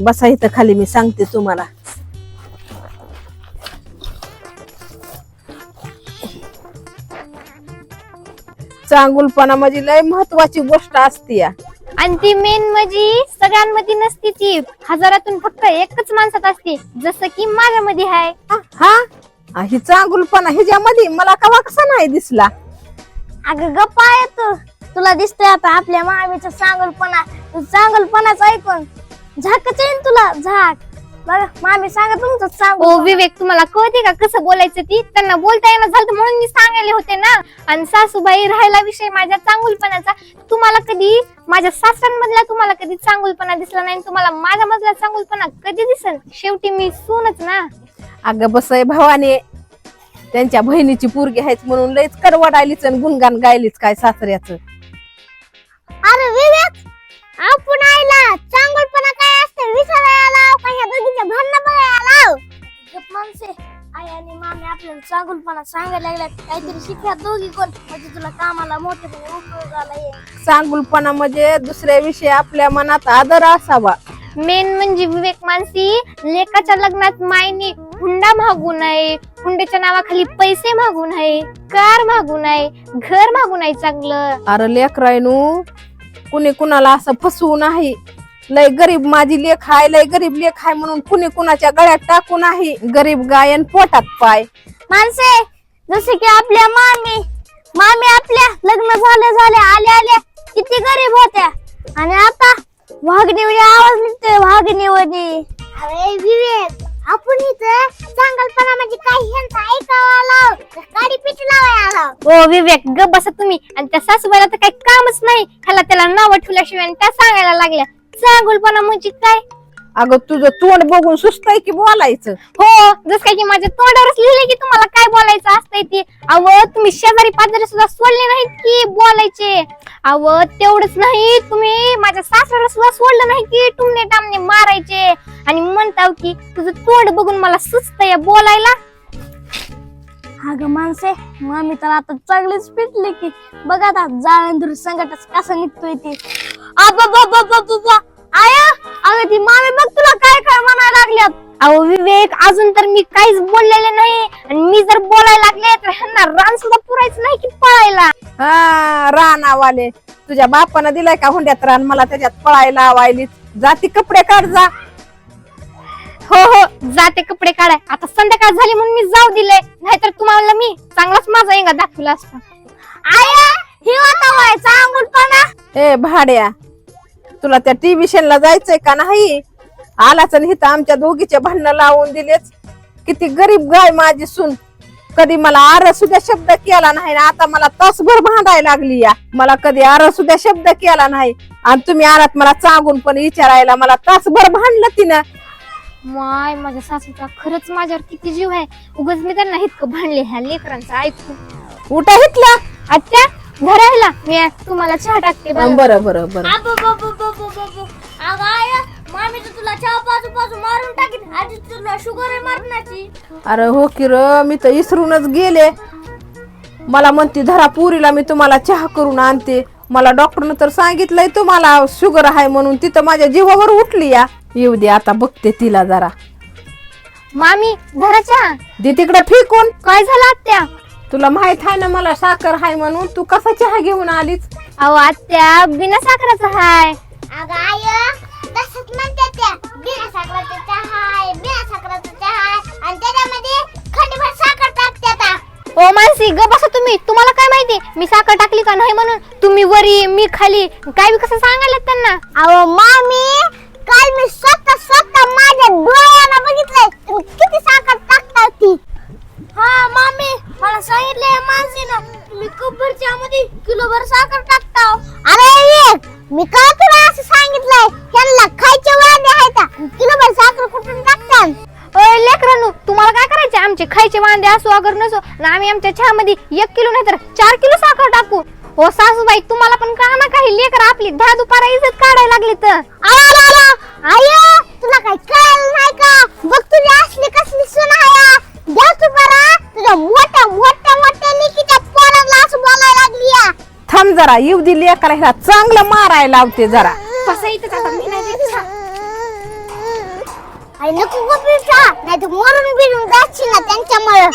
बसा इथं खाली मी सांगते तुम्हाला. चांगुलपणा म्हणजे लय महत्वाची गोष्ट असते या. आणि ती मेन म्हणजे सगळ्यांमध्ये नसते ती. हजारातून फक्त एकच माणसात असते. जसं की माझ्यामध्ये आहे. हा हा, ही चांगुलपणा ह्याच्यामध्ये मला कवा कसा नाही दिसला? अगं गप्पा येतो तुला दिसतोय आता आपल्या मामीचा चांगलपणा. तू चांगलपणाच ऐकून. झाकच येईन तुला झाक. बघा मामी सांगा तुमचं ओ चांगल विवेक तुम्हाला कळते का कसं बोलायचं ती? त्यांना बोलता येणं झालं होतं म्हणून मी सांगायले होते ना. आणि सासूबाई राहिला विषय माझ्या चांगुलपणाचा. तुम्हाला कधी माझ्या सासऱ्यांमधला तुम्हाला कधी चांगुलपणा दिसला नाही आणि तुम्हाला माझ्या मधला चांगुलपणा कधी दिसल शेवटी मी सूनच ना. अगं बसय भावाने. त्यांच्या बहिणीची पोरगी आहेच म्हणून लयच करवडायलीच आणि गुणगान गायलीच काय सासऱ्याचं. अरे विवेक आपण चांगलपणा विचारायला लाव का ह्या दोघीच्या भांडणं बघायला लाव गप माणसे आई आणि मामी आपल्याला चांगलपणा सांगायला लागल्यात काहीतरी शिकल्या दोघी कोण म्हणजे तुला कामाला मोठे उपयोगाला चांगुलपणा म्हणजे दुसऱ्या विषयी आपल्या मनात आदर असावा. मेन म्हणजे विवेक मानसी लेकाच्या लग्नात मायने हुंडा मागू नये हुंड्याच्या नावाखाली पैसे मागू नये कार मागू नये घर मागू नये चांगलं. अरे लेकरायनू कुणी कुणाला असं फसवू नाही. लय गरीब माझी लेख आहे लय गरीब लेख आहे म्हणून कुणी कुणाच्या गळ्यात टाकू नाही. गरीब गायन पोटात पाय. माणसे जसे की आपल्या मामी मामी आपल्या लग्न झाले झाले आल्या आल्या किती गरीब होत्या. आणि आता वाघनिवडी आवाज निघतोय वाघनिवडी अरे विवेक आपण इथं चांगलपणा म्हणजे काही ह्यांचा ऐकावा लाव गाडी पिट लावायला लाव ओ विवेक ग बसा तुम्ही. आणि त्या सासूबाईला तर काही कामच नाही. खाला त्याला नाव ठेवल्याशिवाय आणि त्या सांगायला लागल्या. चांगुलपणा म्हणजे काय? अगं तुझं तोंड बघून सुस्तय की बोलायचं? हो जस काय की माझ्या तोंडावरच लिहिले की तुम्हाला काय बोलायचं असतंय ते. अव तुम्ही शेजारी पाजारी सुद्धा सोडले नाहीत की बोलायचे. अव तेवढंच नाही तुम्ही माझ्या सासऱ्याला सुद्धा सोडलं नाही की टुमणे टामणे मारायचे. आणि म्हणताव की तुझं तोंड बघून मला सुचतंय बोलायला. अगं माणसे मामी तर आता चांगलीच पिटली की. बघ आता जाळंदूर संकटच कसं निघतोय ते. आया? अगं ती मामी बघ तुला काय काय म्हणायला लागल्यात. अहो विवेक अजून तर मी काहीच बोललेले नाही. आणि मी जर बोलायला लागले तर ह्यांना रान सुद्धा पुरायचं नाही की पळायला. हा रानावाले. तुझ्या बापानं दिलाय का हुंड्यात रान? मला त्याच्यात पळायला लावायली जाती कपडे काढ जा. हो हो जाते कपडे काढाय. आता संध्याकाळ झाली म्हणून मी जाऊ दिले. नाहीतर तुम्हाला मी चांगलाच माझा इंगा दाखवला असता. आया ही होता वय चांगुलपणा ए भाड्या. तुला त्या टीव्ही ला जायचंय का नाही? आलाच आणि इथं आमच्या दोघीचे भांडणं लावून दिलेच किती गरीब गाय माझी सून. कधी मला आर सुद्धा शब्द केला नाही आणि आता मला तासभर भांडायला लागली या. मला कधी आर सुद्धा शब्द केला नाही. आणि तुम्ही आलात मला सांगून पण विचारायला मला तासभर भांडलं तिनं. माय माझ्या सासूचा खरंच माझ्यावर किती जीव आहे. उगाच मी त्यांना इतकं भांडले ह्या लेकरांचं ऐकून. उठा हितला आत्या घरायला मी तुम्हाला चहा टाकते बरं. बरं बरं बरं. अगं आया मामी तर तुला चहा पाजू पाजू मारून टाकीन. आधी तुला शुगर आहे मारण्याची अरे हो की र मी तर इसरूनच गेले. मला म्हणते धरा पुरीला मी तुम्हाला चहा करून आणते. मला डॉक्टरनं तर सांगितलंय तुम्हाला शुगर आहे म्हणून तिथं माझ्या जीवावर उठली या. येऊ दे आता बघते तिला जरा. मामी घरा चहा. दे तिकडे फेकून. काय झालं आत्या? तुला माहीत आहे ना मला साखर आहे म्हणून? तू कसा चहा घेऊन आलीच अहो आत्या बिना साखराचा हाय. अगं आय तसंच म्हणते त्या. बिना साखराचा चहा आहे बिना साखराचा चहा आहे आणि त्याच्यामध्ये खंडभर साखर टाकते आता. ओ मानसी ग बसा तुम्ही. तुम्हाला काय माहिती? मी साखर टाकली का नाही म्हणून? तुम्ही वरी मी खाली. काय बी कसं सांगायला त्यांना अहो मामी काल मी स्वतः स्वतः माझ्या डोळ्यानं बघितलंय. तुम्ही किती साखर टाकता ती. हा मला सांगितलंय माणसीनं तुम्ही कब्बरच्या मध्ये किलोभर साखर टाकता अरे एक मी का तुला असं सांगितलंय? त्यांना खायचे वांदे आहेत किलोभर साखर कुठून टाकतात ओय लेकरांनो तुम्हाला काय करायचे? आमचे खायचे वांदे असो अगर नसो आणि आम्ही आमच्या चहामध्ये एक किलो नाही तर चार किलो साखर टाकू. हो सासूबाई तुम्हाला पण का ना काही लेकर आपली दहा दुपारा इज्जत काढायला लागली तर? आय तुला काय कळलं नाही का? बघ तुझी असली कसली सून मोठ्या मोठ्या मोठ्या निकीच्या पोराला असं बोलायला लागली थांब जरा येऊ लेकरा चांगलं मारायला लावते जरा. मरून जाशील ना त्यांच्यामुळे.